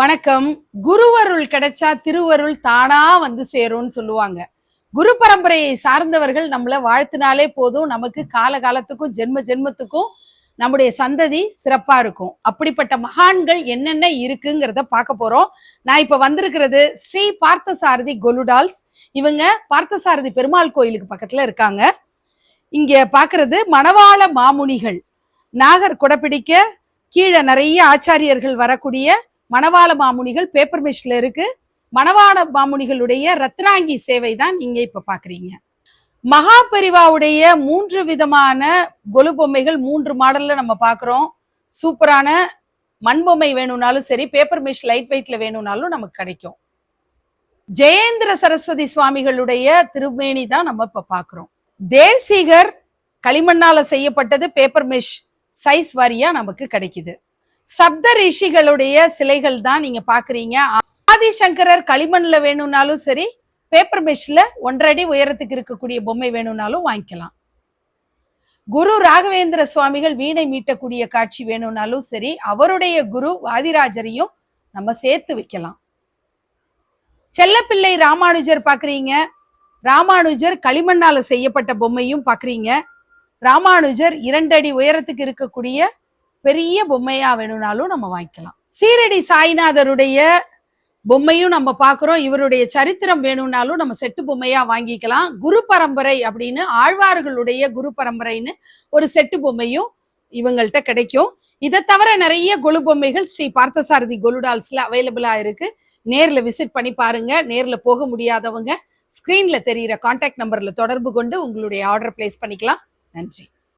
வணக்கம். குருவருள் கிடைச்சா திருவருள் தானா வந்து சேரும்னு சொல்லுவாங்க. குரு பரம்பரையை சார்ந்தவர்கள் நம்மளை வாழ்த்தினாலே போதும். நமக்கு காலகாலத்துக்கும் ஜென்ம ஜென்மத்துக்கும் நம்முடைய சந்ததி சிறப்பா இருக்கும். அப்படிப்பட்ட மகான்கள் என்னென்ன இருக்குங்கிறத பார்க்க போறோம். நான் இப்ப வந்திருக்கிறது ஸ்ரீ பார்த்தசாரதி கொலுடால்ஸ். இவங்க பார்த்தசாரதி பெருமாள் கோயிலுக்கு பக்கத்துல இருக்காங்க. இங்க பாக்குறது மணவாள மாமுனிகள். நாகர் குடப்பிடிக்க கீழே நிறைய ஆச்சாரியர்கள் வரக்கூடிய மணவாள மாமுனிகள் பேப்பர் மிஷில் இருக்கு. மணவாள மாமுனிகளுடைய ரத்னாங்கி சேவை தான் நீங்க இப்ப பாக்குறீங்க. மகாபெரிவாவுடைய மூன்று விதமான கொலு பொம்மைகள் மூன்று மாடல்ல நம்ம பார்க்குறோம் சூப்பரான மண்பொம்மை வேணும்னாலும் சரி பேப்பர் மிஷ் லைட் வெயிட்ல வேணும்னாலும் நமக்கு கிடைக்கும். ஜெயேந்திர சரஸ்வதி சுவாமிகளுடைய திருமேனி தான் நம்ம இப்ப பார்க்குறோம் தேசிகர் களிமண்ணால செய்யப்பட்டது பேப்பர் மிஷ் சைஸ் வாரியா நமக்கு கிடைக்குது. சப்த ரிஷிகளுடைய சிலைகள் தான் நீங்க பாக்குறீங்க. ஆதிசங்கரர் களிமண்ல வேணும்னாலும் சரி பேப்பர் மெஷ்ல ஒன்றடி உயரத்துக்கு இருக்கக்கூடிய பொம்மை வேணும்னாலும் வாங்கிக்கலாம். குரு ராகவேந்திர சுவாமிகள் வீணை மீட்டக்கூடிய காட்சி வேணும்னாலும் சரி அவருடைய குரு வாதிராஜரையும் நம்ம சேர்த்து வைக்கலாம். செல்லப்பிள்ளை ராமானுஜர் பாக்குறீங்க. ராமானுஜர் களிமண்ணால செய்யப்பட்ட பொம்மையும் பாக்குறீங்க. ராமானுஜர் இரண்டு அடி உயரத்துக்கு இருக்கக்கூடிய பெரிய பொம்மையா வேணும்னாலும் நம்ம வாங்கிக்கலாம். சீரடி சாய்நாதருடைய பொம்மையும் நம்ம பார்க்குறோம். இவருடைய சரித்திரம் வேணும்னாலும் நம்ம செட்டு பொம்மையா வாங்கிக்கலாம். குரு பரம்பரை அப்படின்னு ஆழ்வார்களுடைய குரு பரம்பரைன்னு ஒரு செட்டு பொம்மையும் இவங்கள்ட்ட கிடைக்கும். இதை தவிர நிறைய கொலு பொம்மைகள் ஸ்ரீ பார்த்தசாரதி கொலுடால்ஸ்ல அவைலபிளா இருக்கு. நேர்ல விசிட் பண்ணி பாருங்க. நேர்ல போக முடியாதவங்க ஸ்கிரீன்ல தெரியிற கான்டாக்ட் நம்பர்ல தொடர்பு கொண்டு உங்களுடைய ஆர்டர் பிளேஸ் பண்ணிக்கலாம். நன்றி.